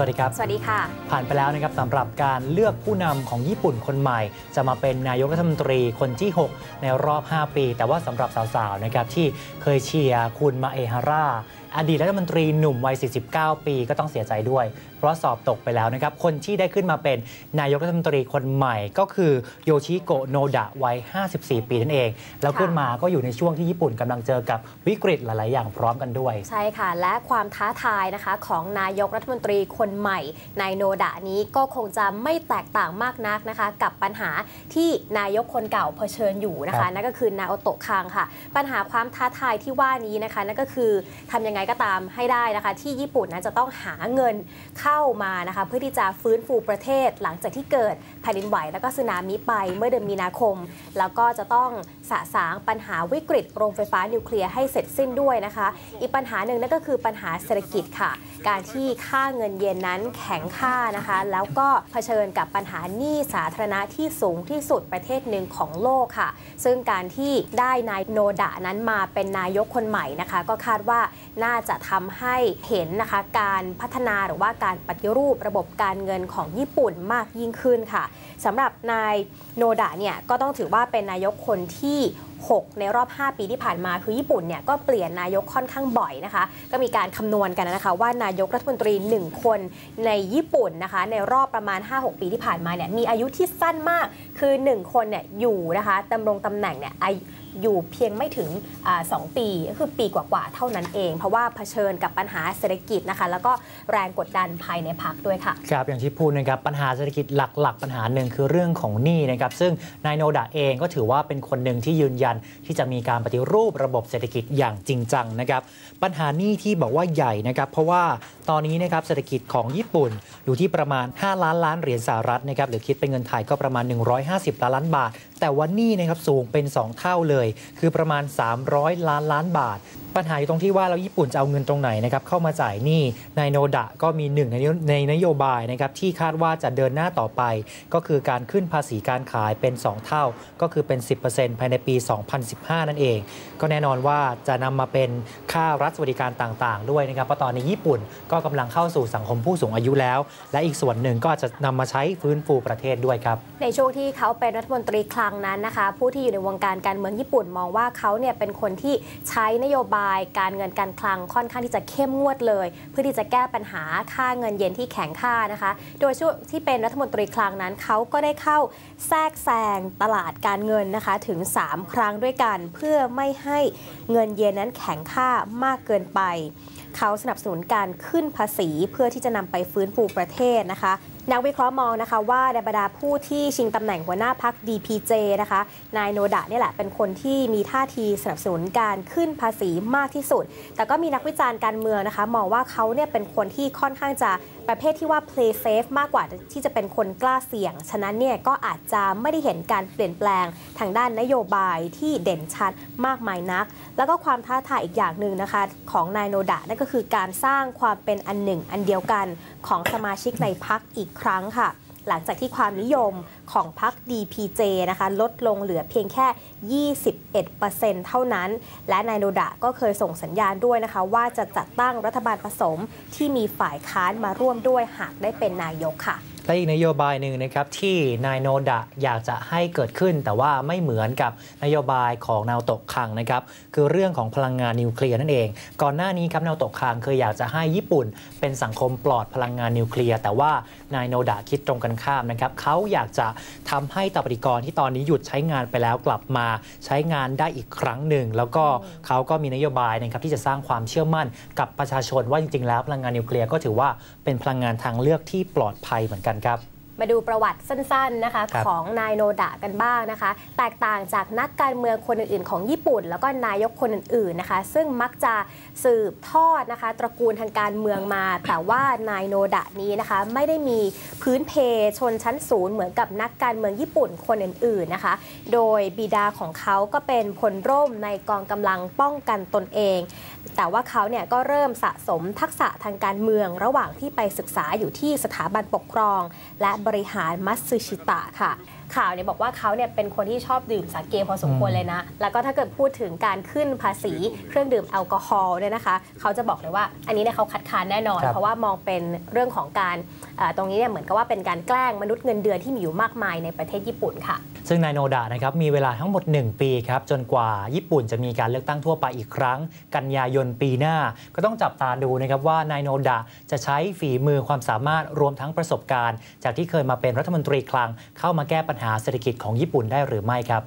วัสดีครับ สวัสดีค่ะ ผ่านไปแล้วนะครับสำหรับการเลือกผู้นำของญี่ปุ่นคนใหม่ จะมาเป็นนายกรัฐมนตรีคนที่ 6 ในรอบ 5 ปี แต่ว่าสำหรับสาวๆนะครับที่เคยเชียร์คุณมาเอฮาร่า อดีตรัฐมนตรีหนุ่มวัย 49 ปีก็ต้องเสียใจด้วย เพราะสอบตกไปแล้วนะครับ คนที่ได้ขึ้นมาเป็นนายกรัฐมนตรีคนใหม่ก็คือโยชิโกะโนดะวัย 54 ปีนั่นเอง แล้วขึ้นมาก็อยู่ในช่วงที่ญี่ปุ่นกำลังเจอกับวิกฤตหลาย ๆ อย่างพร้อมกันด้วย ใช่ค่ะ และความท้าทายนะคะของนายกรัฐมนตรีคนใหม่นายโนดะนี้ก็คงจะไม่แตกต่างมากนักนะคะ กับปัญหาที่นายกคนเก่าเผชิญอยู่นะครัคะบนั่นก็คือนาโอโตะคังค่ะ ปัญหาความท้าทายที่ว่านี้นะคะนั่นก็คือทำยังไงก็ตามให้ได้นะคะ ที่ญี่ปุ่นนั้นจะต้องหาเงินเข้ามานะคะเพื่อที่จะฟื้นฟูประเทศ หลังจากที่เกิดแผ่นดินไหวแล้วก็สึนามิไปเมื่อเดือนมีนาคม แล้วก็จะต้องสะสางปัญหาวิกฤตโรงไฟฟ้านิวเคลียร์ให้เสร็จสิ้นด้วยนะคะ อีกปัญหาหนึ่งนั่นก็คือปัญหาเศรษฐกิจค่ะ การที่ค่าเงินเยนนั้นแข็งค่านะคะ แล้วก็เผชิญกับปัญหาหนี้สาธารณะที่สูงที่สุดประเทศหนึ่งของโลกค่ะ ซึ่งการที่ได้นายโนดะนั้นมาเป็นนายกคนใหม่นะคะ ก็คาดว่าน่าจะทำให้เห็นนะคะการพัฒนาหรือว่าการปฏิรูประบบการเงินของญี่ปุ่นมากยิ่งขึ้นค่ะสำหรับนายโนดะเนี่ยก็ต้องถือว่าเป็นนายกคนที่ 6 ในรอบ 5 ปีที่ผ่านมาคือญี่ปุ่นเนี่ยก็เปลี่ยนนายกค่อนข้างบ่อยนะคะ ก็มีการคำนวณกันนะคะ ว่านายกรัฐมนตรี 1 คนในญี่ปุ่นนะคะ ในรอบประมาณ 5-6 ปีที่ผ่านมาเนี่ยมีอายุที่สั้นมากคือ 1 คนเนี่ยอยู่นะคะดำรงตำแหน่งเนี่ย อยู่เพียงไม่ถึงอาสองปีก็คือปีกว่าๆเท่านั้นเอง เพราะว่าเผชิญกับปัญหาเศรษฐกิจนะคะ แล้วก็แรงกดดันภายในพรรคด้วยค่ะ ครับ อย่างที่พูดนะครับ ปัญหาเศรษฐกิจหลัก ๆ ปัญหาหนึ่งคือเรื่องของหนี้นะครับ ซึ่งนายโนดะเองก็ถือว่าเป็นคนหนึ่งที่ยืนยันที่จะมีการปฏิรูประบบเศรษฐกิจอย่างจริงจังนะครับปัญหาหนี้ที่บอกว่าใหญ่นะครับเพราะว่าตอนนี้นะครับเศรษฐกิจของญี่ปุ่นอยู่ที่ประมาณ 5 ล้านล้านเหรียญสหรัฐนะครับหรือคิดเป็นเงินไทยก็ประมาณ 150 ล้านล้านบาท แต่ว่านี้นะครับสูงเป็น 2 เท่าเลย คือประมาณ 300 ล้านล้านบาทปัญหาอยู่ตรงที่ว่าเราญี่ปุ่นจะเอาเงินตรงไหนนะครับเข้ามาจ่ายหนี้นายโนดะก็มีหนึ่งในในนโยบายนะครับที่คาดว่าจะเดินหน้าต่อไป ก็คือการขึ้นภาษีการขายเป็น 2 เท่า ก็คือเป็น 10%ภายในปี 2015 นั่นเอง ก็แน่นอนว่าจะนำมาเป็นค่ารัฐสวัสดิการต่างๆ ด้วยนะครับเพราะตอนนี้ญี่ปุ่นก็กำลังเข้าสู่สังคมผู้สูงอายุแล้ว และอีกส่วนหนึ่งก็จะนำมาใช้ฟื้นฟูประเทศด้วยครับในช่วงที่เขาเป็นรัฐมนตรีคลังนั้นนะคะผู้ที่อยู่ในวงการการเมืองญี่ปุ่นมองว่าเขาเนี่ยเป็นคนที่ใช้นโยบายการเงินการคลังค่อนข้างที่จะเข้มงวดเลย เพื่อที่จะแก้ปัญหาค่าเงินเยนที่แข็งค่านะคะ โดยช่วงที่เป็นรัฐมนตรีคลังนั้นเขาก็ได้เข้าแทรกแซงตลาดการเงินนะคะถึง 3 ครั้งด้วยกัน เพื่อไม่ให้เงินเยนนั้นแข็งค่ามากเกินไปเขาสนับสนุนการขึ้นภาษีเพื่อที่จะนำไปฟื้นฟูประเทศนะคะ นักวิเคราะห์มองนะคะว่าในบรรดาผู้ที่ชิงตำแหน่งหัวหน้าพัก DPJ นะคะ นายโนดะนี่แหละเป็นคนที่มีท่าทีสนับสนุนการขึ้นภาษีมากที่สุด แต่ก็มีนักวิจารณ์การเมืองนะคะ มองว่าเขาเนี่ยเป็นคนที่ค่อนข้างจะประเภทที่ว่า play safe มากกว่าที่จะเป็นคนกล้าเสี่ยง ฉะนั้นเนี่ยก็อาจจะไม่ได้เห็นการเปลี่ยนแปลงทางด้านนโยบายที่เด่นชัดมากมายนัก แล้วก็ความท้าทายอีกอย่างหนึ่งนะคะ ของนายโนดะนั่นก็คือการสร้างความเป็นอันหนึ่งอันเดียวกันของสมาชิกในพักอีกครั้งค่ะ หลังจากที่ความนิยมของพรรค DPJ นะคะ ลดลงเหลือเพียงแค่ 21%เท่านั้น และนายโนดะก็เคยส่งสัญญาณด้วยนะคะ ว่าจะจัดตั้งรัฐบาลผสมที่มีฝ่ายค้านมาร่วมด้วยหากได้เป็นนายกค่ะ และอีกนโยบายหนึ่งนะครับที่นายโนดะอยากจะให้เกิดขึ้น แต่ว่าไม่เหมือนกับนโยบายของนาวตกคังนะครับคือเรื่องของพลังงานนิวเคลียร์นั่นเอง ก่อนหน้านี้ครับนาวตกคังเคยอยากจะให้ญี่ปุ่น เป็นสังคมปลอดพลังงานนิวเคลียร์แต่ว่านายโนดะคิดตรงกันข้ามนะครับเขาอยากจะทำให้ตาปฏิกรณ์ที่ตอนนี้หยุดใช้งานไปแล้วกลับมาใช้งานได้อีกครั้งหนึ่ง แล้วก็เขาก็มีนโยบายนะครับที่จะสร้างความเชื่อมั่นกับประชาชนว่าจริงๆ แล้วพลังงานนิวเคลียร์ก็ถือว่าเป็นพลังงานทางเลือกที่ปลอดภัยเหมือนกันครับมาดูประวัติสั้นๆนะคะครับของนายโนดะกันบ้างนะคะ แตกต่างจากนักการเมืองคนอื่นๆ ของญี่ปุ่น แล้วก็นายกคนอื่นๆนะคะ ซึ่งมักจะสืบทอดนะคะ ตระกูลทางการเมืองมา แต่ว่านายโนดะนี้นะคะ ไม่ได้มีพื้นเพชนชั้นสูงเหมือนกับนักการเมืองญี่ปุ่นคนอื่นๆนะคะ โดยบิดาของเขาก็เป็นพลร่มในกองกำลังป้องกันตนเองแต่ว่าเขาเนี่ยก็เริ่มสะสมทักษะทางการเมืองระหว่างที่ไปศึกษาอยู่ที่สถาบันปกครอง และบริหารมัตสึชิตะค่ะ ข่าวเนี่ยบอกว่าเขาเนี่ยเป็นคนที่ชอบดื่มสาเกพอสมควรเลยนะ แล้วก็ถ้าเกิดพูดถึงการขึ้นภาษีเครื่องดื่มแอลกอฮอล์เนี่ยนะคะ เขาจะบอกเลยว่าอันนี้เนี่ยเขาคัดค้านแน่นอนครับเพราะว่ามองเป็นเรื่องของการเอ่อตรงนี้เนี่ยเหมือนกับว่าเป็นการแกล้งมนุษย์เงินเดือนที่มีอยู่มากมายในประเทศญี่ปุ่นค่ะ ซึ่งนายโนดะนะครับมีเวลาทั้งหมด 1 ปีครับจนกว่าญี่ปุ่นจะมีการเลือกตั้งทั่วไปอีกครั้ง กันยายนปีหน้า ก็ต้องจับตาดูนะครับว่านายโนดะจะใช้ฝีมือความสามารถรวมทั้งประสบการณ์ จากที่เคยมาเป็นรัฐมนตรีคลังเข้ามาแก้ปัญหาเศรษฐกิจของญี่ปุ่นได้หรือไม่ครับ